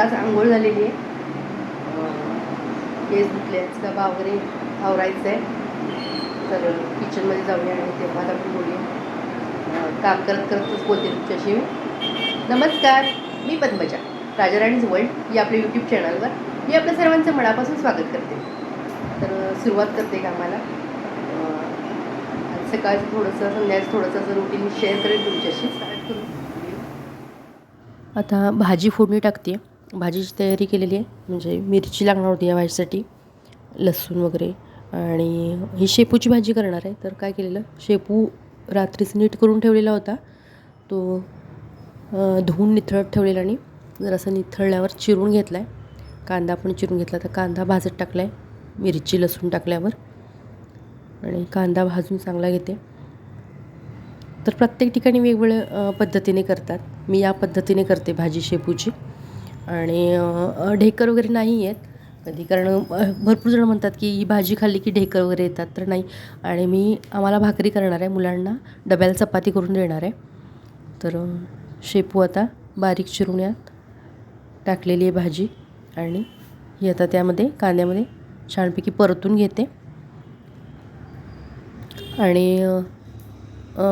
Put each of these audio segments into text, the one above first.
आत्ताच आंघोळ झालेली आहे. केस धुतले डबा वगैरे आवरायचं आहे तर किचनमध्ये जाऊया आणि तेव्हा आपण बोलूया. काम करत करतच बोलते तुमच्याशी नमस्कार मी पद्मजा राजाराणीज वर्ल्ड या आपल्या यूट्यूब चॅनलवर मी आपल्या सर्वांचं मनापासून स्वागत करते. तर सुरुवात करते कामाला. आज सकाळचं थोडंसं संध्याचं थोडंसं असं रुटीन शेअर करेन तुमच्याशी. स्टार्ट करू आता भाजी फोडणी टाकते. भाजीची तयारी केलेली आहे. म्हणजे मिरची लागणार होती या भाजीसाठी लसूण वगैरे. आणि ही शेपूची भाजी करणार आहे. तर काय केलेलं? शेपू रात्रीच नीट करून ठेवलेला होता. तो धुऊन धुवून निथळत ठेवलेला आणि जरासा निथळल्यावर चिरून घेतला आहे कांदा पण चिरून घेतला. तर कांदा भाजत टाकला आहे मिरची लसूण टाकल्यावर. आणि कांदा भाजून चांगला घेते. तर प्रत्येक ठिकाणी वेगवेगळ्या पद्धतीने करतात. मी या पद्धतीने करते भाजी शेपूची. आणि ढेकर वगैरे नाही आहेत कधी कारण भरपूर जण म्हणतात की ही भाजी खाल्ली की ढेकर वगैरे येतात तर नाही. आणि मी आम्हाला भाकरी करणार आहे मुलांना डब्याला चपाती करून देणार आहे. तर शेपू आता बारीक चिरून यात टाकलेली आहे भाजी. आणि ही आता त्यामध्ये कांद्यामध्ये छानपैकी परतून घेते. आणि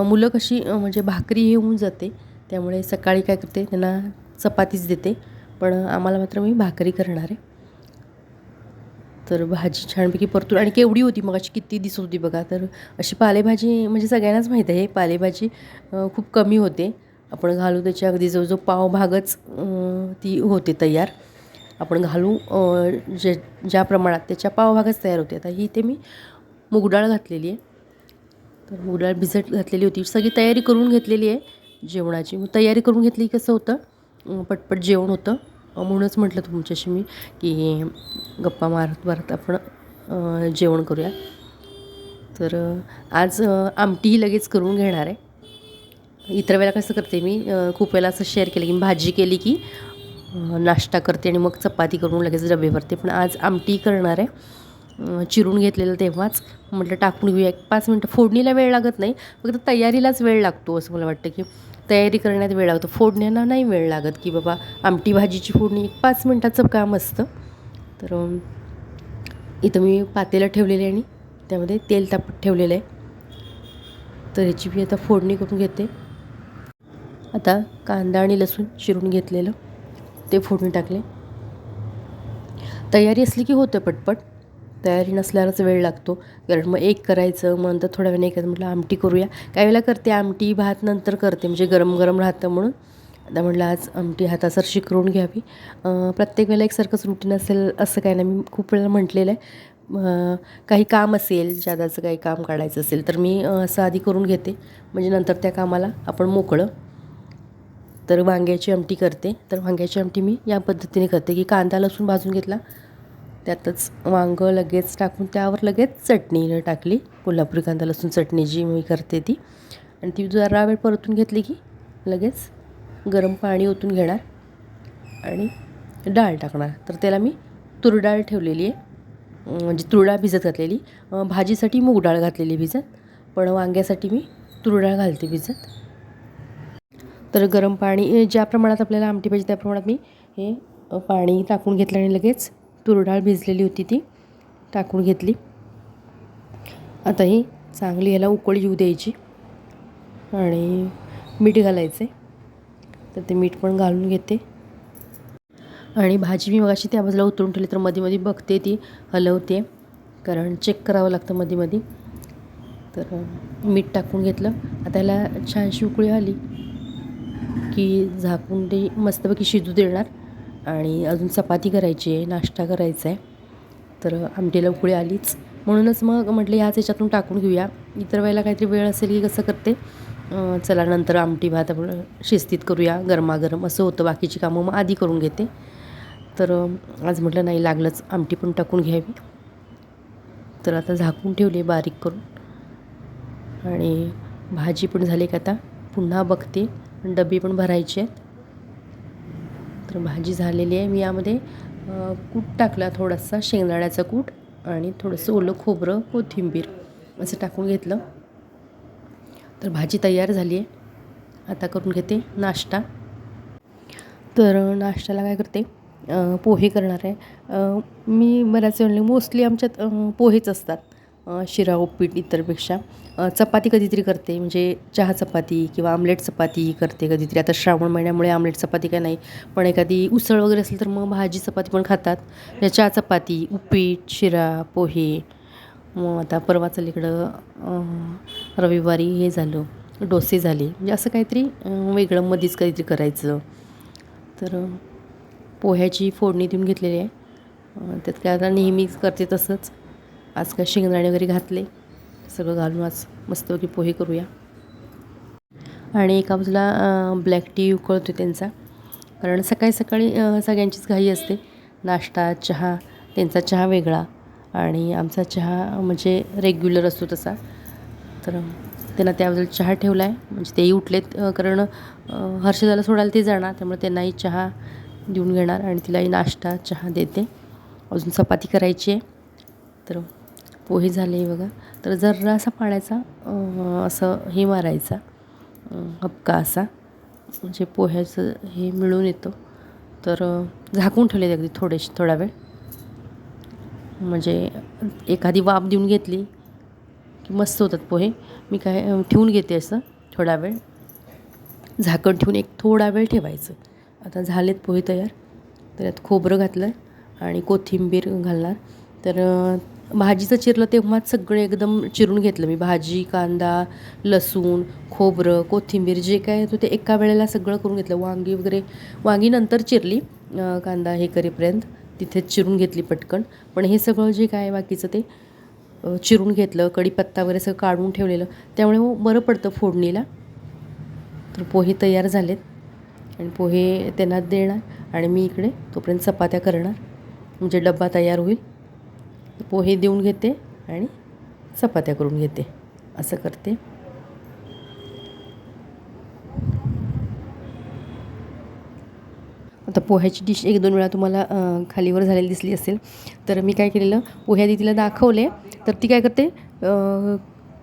मुलं कशी म्हणजे भाकरी हे होऊन जाते. त्यामुळे सकाळी काय करते त्यांना चपातीच देते. पण आम्हाला मात्र मी भाकरी करणार आहे. तर भाजी छानपैकी परतून आणि केवढी होती मग अशी किती दिसत होती बघा. तर अशी पालेभाजी म्हणजे सगळ्यांनाच माहीत आहे पालेभाजी खूप कमी होते. आपण घालू त्याची अगदी जवळजवळ पावभागच ती होते तयार. आपण घालू जे ज्या प्रमाणात त्याच्या पावभागच तयार होते. आता ही इथे मी मुगडाळ घातलेली आहे. तर मुगडाळ भिजत घातलेली होती. सगळी तयारी करून घेतलेली आहे. जेवणाची मग तयारी करून घेतली कसं होतं पटपट जेवण होतं. म्हणूनच म्हटलं तुमच्याशी मी की गप्पा मारत मारत आपण जेवण करूया. तर आज आमटीही लगेच करून घेणार आहे. इतर वेळेला कसं करते मी खूप वेळेला असं शेअर केलं की मी भाजी केली की नाश्ता करते आणि मग चपाती करून लगेच डबे भरते. पण आज आमटी करणार आहे. चिरून घेतलेलं तेव्हाच म्हटलं टाकून घेऊया. एक पाच मिनटं फोडणीला वेळ लागत नाही. फक्त तयारीलाच वेळ लागतो असं मला वाटतं की तयारी करण्यात वेळ लागतो फोडण्याला नाही वेळ लागत की बाबा आमटी भाजीची फोडणी एक पाच मिनटाचं काम असतं. तर इथं मी पातेला ठेवलेले आहे आणि त्यामध्ये तेल तापत ठेवलेलं आहे. तर ह्याची मी आता फोडणी करून घेते. आता कांदा आणि लसूण चिरून घेतलेलं. ते फोडणी टाकले. तयारी असली की होतं पटपट. तयारी नसल्यावरच वेळ लागतो. कारण मग एक करायचं मग नंतर थोड्या वेळाने एक करायचं म्हटलं आमटी करूया. काही वेळेला करते आमटी भात नंतर करते. म्हणजे गरम गरम राहतं म्हणून. आता म्हटलं आज आमटी हातासर शिकरून घ्यावी. प्रत्येक वेळेला एकसारखंच रुटीन असेल असं काही नाही. मी खूप वेळेला म्हटलेलं आहे. काही काम असेल जादाचं काही काम काढायचं असेल तर मी असं आधी करून घेते. म्हणजे नंतर त्या कामाला आपण मोकळं. तर वांग्याची आमटी करते. तर वांग्याची आमटी मी या पद्धतीने करते. की कांदा लसूण भाजून घेतला. त्यातच वांगं लगेच टाकून त्यावर लगेच चटणी टाकली. कोल्हापुरी कांदा लसूण चटणी जी मी करते ती. आणि ती जरा वेळ परतून घेतली की लगेच गरम पाणी ओतून घेणार आणि डाळ टाकणार. तर त्याला मी तूर डाळ ठेवलेली आहे. म्हणजे तूर डाळ भिजत घातलेली. भाजीसाठी मूग डाळ घातलेली भिजत. पण वांग्यासाठी मी तूर डाळ घालते भिजत. तर गरम पाणी ज्या प्रमाणात आपल्याला आमटी पाहिजे त्या प्रमाणात मी हे पाणी टाकून घेतलं आणि लगेच तूर डाळ भिजलेली होती ती टाकून घेतली. आता ही चांगली ह्याला उकळी येऊ द्यायची आणि मीठ घालायचे तर ते मीठ पण घालून घेते. आणि भाजी मी मगाशी त्या बाजूला उतरून ठेवली तर मध्ये मध्ये बघते ती हलवते. कारण चेक करावं लागतं मध्ये मध्ये तर मीठ टाकून घेतलं. आता ह्याला छानशी उकळी आली की झाकून ते मस्तपैकी शिजू देणार. आणि अजून चपाती करायची आहे नाश्ता करायचा आहे. तर आमटीला उकळी आलीच. म्हणूनच मग म्हटलं ह्याच याच्यातून टाकून घेऊया. इतर वेळेला काहीतरी वेळ असेल की कसं करते? चला नंतर आमटी भात आपण शिस्तीत करूया गरमागरम. असं होतं बाकीची कामं मग आधी करून घेते. तर आज म्हटलं नाही लागलंच आमटी पण टाकून घ्यावी. तर आता झाकून ठेवले बारीक करून. आणि भाजी पण झाली का आता? पुन्हा बघते. डबे पण भरायचे आहेत. तर भाजी झालेली आहे. मी यामध्ये कूट टाकला थोडासा शेंगदाण्याचा कूट आणि थोडंसं ओलं खोबरं कोथिंबीर असं टाकून घेतलं. तर भाजी तयार झाली आहे. आता करून घेते नाश्ता. तर नाश्त्याला काय करते? पोहे करणार आहे. मी बऱ्याच वेळेला मोस्टली आमच्यात पोहेच असतात. शिरा उपीट इतरपेक्षा. चपाती कधीतरी करते म्हणजे चहा चपाती किंवा आमलेट चपाती करते कधीतरी. आता श्रावण महिन्यामुळे आमलेट चपाती काय नाही पण एखादी उसळ वगैरे असेल तर मग भाजी चपाती पण खातात. चहा चपाती उपीट शिरा पोहे मग आता परवाच इकडं रविवारी हे झालं डोसे झाले. म्हणजे असं काहीतरी वेगळं मध्येच काहीतरी करायचं. तर पोह्याची फोडणी देऊन घेतलेली आहे. त्यात काय आता नेहमीच करते तसंच. आज काय शेंगदाणे वगैरे घातले. सगळं घालून आज मस्तपैकी पोहे करूया. आणि एका बाजूला ब्लॅक टी उकळतो त्यांचा. कारण सकाळी सकाळी सगळ्यांचीच घाई असते. नाश्ता चहा त्यांचा चहा वेगळा. आणि आमचा चहा म्हणजे रेग्युलर असतो तसा. तर त्यांना त्याबद्दल चहा ठेवला आहे म्हणजे तेही उठलेत कारण हर्षदाला सोडायला ते जाणार. त्यामुळे त्यांनाही चहा देऊन घेणार. आणि तिलाही नाश्ता चहा देते. अजून चपाती करायची आहे. तर पोहे झाले बघा. तर जरासा पाण्याचा असं हे मारायचा हपका हबका असा म्हणजे पोह्याचं हे मिळून येतं. तर झाकून ठेवले अगदी थोडेसे थोडा वेळ. म्हणजे एखादी वाफ देऊन घेतली की मस्त होतात पोहे. मी काय ठेवून घेते असं थोडा वेळ. झाकण ठेवून एक थोडा वेळ ठेवायचं. आता झालेत पोहे तयार. तर यात खोबरं घातलं आणि कोथिंबीर घालणार. तर भाजीचं चिरलं तेव्हाच सगळे एकदम चिरून घेतलं मी. भाजी कांदा लसूण खोबरं कोथिंबीर जे काय होतं ते एका वेळेला सगळं करून घेतलं. वांगी वगैरे वांगी नंतर चिरली. कांदा हे करेपर्यंत तिथेच चिरून घेतली पटकन. पण हे सगळं जे काय बाकीचं ते चिरून घेतलं. कढीपत्ता वगैरे सगळं काढून ठेवलेलं. त्यामुळे बरं पडतं फोडणीला. तर पोहे तयार झालेत. आणि पोहे त्यांना देणार. आणि मी इकडे तोपर्यंत चपात्या करणार. म्हणजे डब्बा तयार होईल. पोहे देऊन घेते आणि चपात्या करून घेते. असं करते. आता पोह्याची डिश एक दोन वेळा तुम्हाला खालीवर झालेली दिसली असेल. तर मी काय केलेलं पोहे आधी तिला दाखवले. तर ती काय करते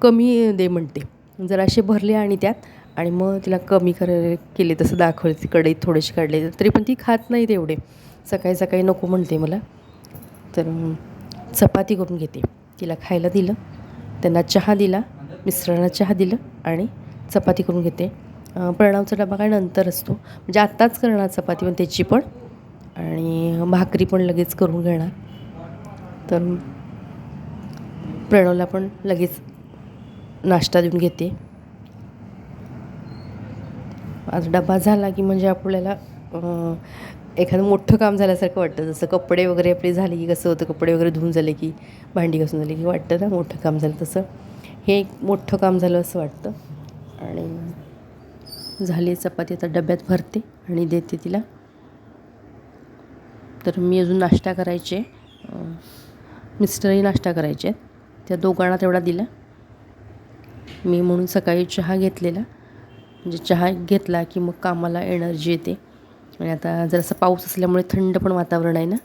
कमी दे म्हणते. जराशे भरले आणि त्यात आणि मग तिला कमी कर केले तसं दाखवले ती कढईत थोडेसे काढले तरी पण ती खात नाही तेवढे. सकाळी सकाळी नको म्हणते मला. तर चपाती करून घेते. तिला खायला दिलं. त्यांना चहा दिला. मिस्टरांना चहा दिलं आणि चपाती करून घेते. प्रणावचा प्रणवचा डबा काय नंतर असतो. म्हणजे आत्ताच करणार चपाती पण त्याची पण. आणि भाकरी पण लगेच करून घेणार. तर प्रणवला पण लगेच नाश्ता देऊन घेते. आज डबा झाला की म्हणजे आपल्याला एखादं मोठं काम झाल्यासारखं वाटतं. जसं कपडे वगैरे आपले झाले की कसं होतं कपडे वगैरे धुवून झाले की भांडी घासून झाली की वाटतं ना मोठं काम झालं तसं. हे एक मोठं काम झालं असं वाटतं. आणि झाली चपाती आता डब्यात भरते आणि देते तिला. तर मी अजून नाश्ता करायचे. मिस्टरही नाश्ता करायचे आहेत. त्या दोघांना तेवढा दिला. मी म्हणून सकाळी चहा घेतलेला. म्हणजे चहा घेतला की मग कामाला एनर्जी येते. आणि आता जरासा पाऊस असल्यामुळे थंड पण वातावरण आहे ना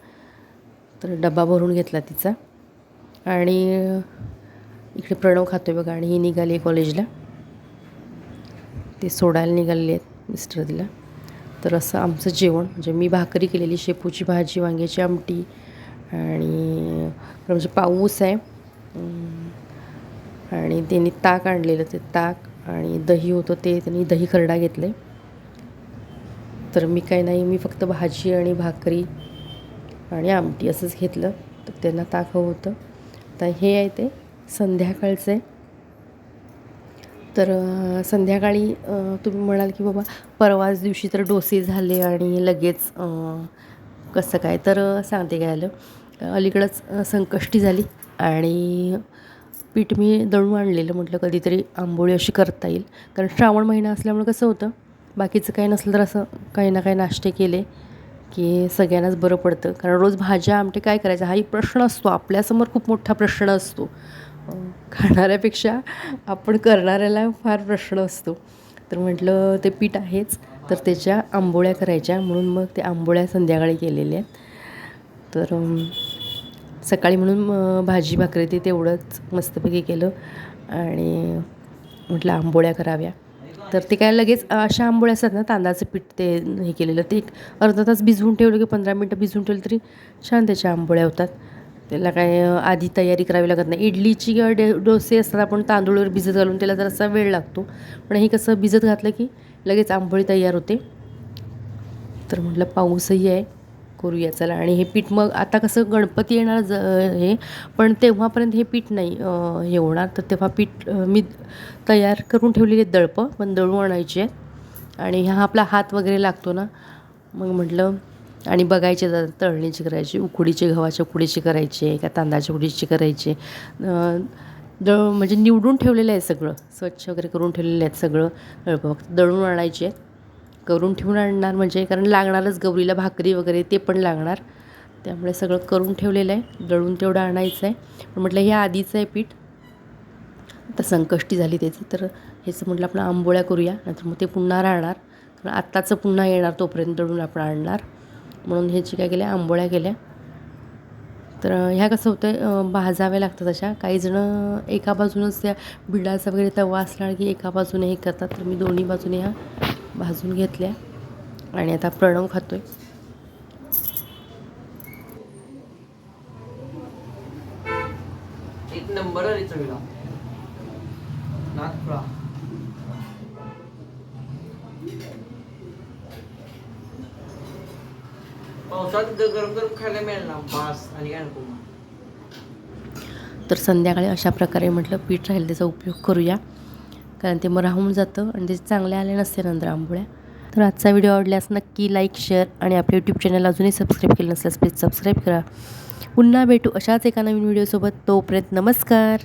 तर डबा भरून घेतला तिचा. आणि इकडे प्रणव खातोय बघा आणि ही निघाली आहे कॉलेजला. ते सोडायला निघालेले आहेत मिस्टर तिला तर असं आमचं जेवण म्हणजे मी भाकरी केलेली शेपूची भाजी वांग्याची आमटी आणि म्हणजे पाऊस आहे. आणि त्यांनी ताक आणलेलं ते ताक आणि दही होतं ते त्यांनी दही खरडा घेतले तर मी काय नाही मी फक्त भाजी आणि भाकरी आणि आमटी असंच घेतलं. तर त्यांना ताक हवं होतं. तर हे आहे ते संध्याकाळचं. आहे तर संध्याकाळी तुम्ही म्हणाल की बाबा परवाच दिवशी तर डोसे झाले आणि लगेच कसं काय? तर सांगते काय आलं अलीकडंच संकष्टी झाली आणि पीठ मी दळून आणलेलं. म्हटलं कधीतरी आंबोळी अशी करता येईल. कारण श्रावण महिना असल्यामुळे कसं होतं बाकीचं काही नसलं तर असं काही ना काही नाश्ते केले की सगळ्यांनाच बरं पडतं. कारण रोज भाज्या आमटे काय करायचं? हाही प्रश्न असतो. आपल्यासमोर खूप मोठा प्रश्न असतो. खाणाऱ्यापेक्षा आपण करणाऱ्याला फार प्रश्न असतो. तर म्हटलं ते पीठ आहेच तर त्याच्या आंबोळ्या करायच्या. म्हणून मग ते आंबोळ्या संध्याकाळी केलेल्या आहेत. तर सकाळी म्हणून भाजी भाकरी ते तेवढंच मस्तपैकी केलं. आणि म्हटलं आंबोळ्या कराव्या. तर ते काय लगेच अशा आंबोळ्या असतात ना तांदळाचं पीठ ते हे केलेलं ते एक अर्धा तास भिजवून ठेवलं की पंधरा मिनटं भिजवून ठेवलं तरी छान त्याच्या आंबोळ्या होतात. त्याला काय आधी तयारी करावी लागत नाही. इडलीची किंवा डे डोसे असतात आपण तांदूळवर भिजत घालून त्याला जरासा वेळ लागतो. पण हे कसं भिजत घातलं की लगेच आंबोळी तयार होते. तर म्हटलं पाऊसही आहे. करूया चला. आणि हे पीठ मग आता कसं गणपती येणार ज हे पण तेव्हापर्यंत हे पीठ नाही हे होणार. तर तेव्हा पीठ मी तयार करून ठेवलेली दळपं पण दळून आणायची आणि हा आपला हात वगैरे लागतो ना मग म्हटलं आणि बघायचे तळणीची करायची उकडीची गव्हाच्या उकडीची करायची का तांदळाच्या उकडीची करायची. दळ म्हणजे निवडून ठेवलेलं आहे सगळं स्वच्छ वगैरे करून ठेवलेलं आहेत सगळं दळपं. फक्त दळून आणायचे आहेत. करून ठेवून आणणार म्हणजे कारण लागणारच गौरीला भाकरी वगैरे ते पण लागणार. त्यामुळे सगळं करून ठेवलेलं आहे. दळून तेवढं आणायचं आहे. पण म्हटलं हे आधीचं आहे पीठ. आता संकष्टी झाली त्याची तर ह्याचं म्हटलं आपण आंबोळ्या करूया. नंतर मग ते पुन्हा राहणार. कारण आत्ताचं पुन्हा येणार तोपर्यंत दळून आपण आणणार. म्हणून ह्याची काय केल्या आंबोळ्या केल्या. तर ह्या कसं होतं भाजाव्या लागतात अशा. काही जणं एका बाजूनच त्या बिडाचा वगैरे तवा असला की एका बाजूने हे करतात. तर मी दोन्ही बाजूने ह्या भाजून घेतल्या आणि आता प्रणव एक नंबर आहे चवीला नागपुरा पावसात गरम गरम खायला मिळेल ना? बास आणि तर संध्याकाळी अशा प्रकारे म्हटलं पीठ राहील त्याचा उपयोग करूया. कारण ते मग राहून जातं आणि ते चांगले आले नसते नंतर आंबोळ्या तर आजचा व्हिडिओ आवडल्यास नक्की लाईक शेअर आणि आपल्या यूट्यूब चॅनल अजूनही सबस्क्राईब केलं नसल्यास प्लीज सबस्क्राईब करा. पुन्हा भेटू अशाच एका नवीन व्हिडिओसोबत तोपर्यंत नमस्कार.